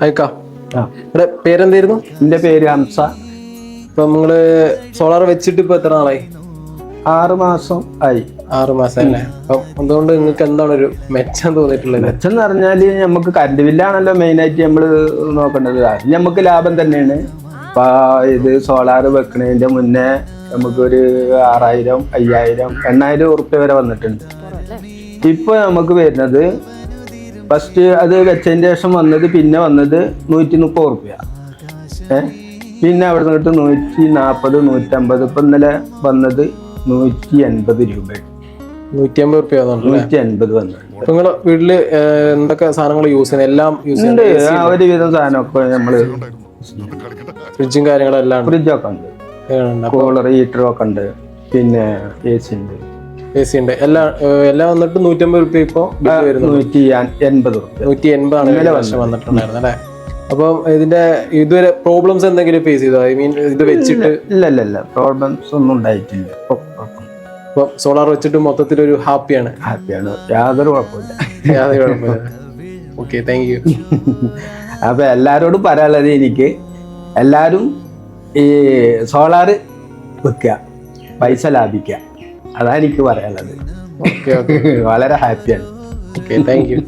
ഇവിടെ പേരെന്തായിരുന്നു? എന്റെ പേര് ഹംസ ഇപ്പൊ നിങ്ങൾ സോളാർ വെച്ചിട്ട് ഇപ്പൊ എത്ര നാളായി? ആറ് മാസം ആയി. ആറ് മാസം അല്ലേ അപ്പം അതുകൊണ്ട് നിങ്ങൾക്ക് എന്താണ് ഒരു മെച്ചം തോന്നിയിട്ടുള്ളത്? മെച്ചം എന്ന് പറഞ്ഞാൽ നമുക്ക് കറണ്ട് ബില്ലാണല്ലോ മെയിനായിട്ട് നമ്മൾ നോക്കേണ്ടത്. അത് നമുക്ക് ലാഭം തന്നെയാണ്. അപ്പൊ ഇത് സോളാർ വെക്കണതിന്റെ മുന്നേ നമുക്കൊരു ആറായിരം അയ്യായിരം എണ്ണായിരം ഉറുപ്പ്യ വരെ വന്നിട്ടുണ്ട്. ഇപ്പൊ നമുക്ക് വരുന്നത് ഫസ്റ്റ് അത് വെച്ചതിന് ശേഷം വന്നത് പിന്നെ വന്നത് നൂറ്റി മുപ്പത് റുപ്യ ഏ? പിന്നെ അവിടെ നിന്നിട്ട് നൂറ്റി നാൽപ്പത് നൂറ്റമ്പത്. ഇപ്പം ഇന്നലെ വന്നത് നൂറ്റി എൺപത് രൂപ. നൂറ്റി അമ്പത് റുപ്യ നൂറ്റി എൺപത് വന്നത് ഇപ്പൊ വീട്ടിൽ എന്തൊക്കെ സാധനങ്ങൾ യൂസ് ചെയ്യുന്നത് എല്ലാം യൂസ് ഉണ്ട്. ആ ഒരു ഒരുവിധം സാധനമൊക്കെ നമ്മൾ ഫ്രിഡ്ജും കാര്യങ്ങളെല്ലാം ഫ്രിഡ്ജൊക്കെ ഉണ്ട്. കൂളർ ഹീറ്ററും ഒക്കെ ഉണ്ട്. പിന്നെ എ സി ഉണ്ട്. എ സി ഉണ്ട്. എല്ലാ എല്ലാം വന്നിട്ട് നൂറ്റമ്പത് റുപ്യ ഇപ്പൊ ബില്ല് വരുന്നു നൂറ്റി എൺപത് നൂറ്റി എൺപതാണ് കഴിഞ്ഞ വർഷം വന്നിട്ടുണ്ടായിരുന്നത് അല്ലേ? അപ്പം ഇതിന്റെ ഇതുവരെ പ്രോബ്ലംസ് എന്തെങ്കിലും ഫേസ് ചെയ്തോ? ഐ മീൻ ഇത് വെച്ചിട്ട് ഇല്ല ഇല്ല ഇല്ല. പ്രോബ്ലംസ് ഒന്നും ഉണ്ടായിട്ടില്ല. ഇപ്പൊ സോളാർ വെച്ചിട്ട് മൊത്തത്തിൽ ഒരു ഹാപ്പിയാണ് ഹാപ്പിയാണ് യാതൊരു കുഴപ്പമില്ല. യാതൊരു കുഴപ്പമില്ല. ഓക്കെ താങ്ക് യു അപ്പൊ എല്ലാരോടും പറയാനുള്ളത് എനിക്ക് എല്ലാരും ഈ സോളാറ് വെക്കുക പൈസ ലാഭിക്കുക. അതാണ് എനിക്ക് പറയാനുള്ളത്. ഓക്കെ ഓക്കെ വളരെ ഹാപ്പിയാണ്. Okay thank you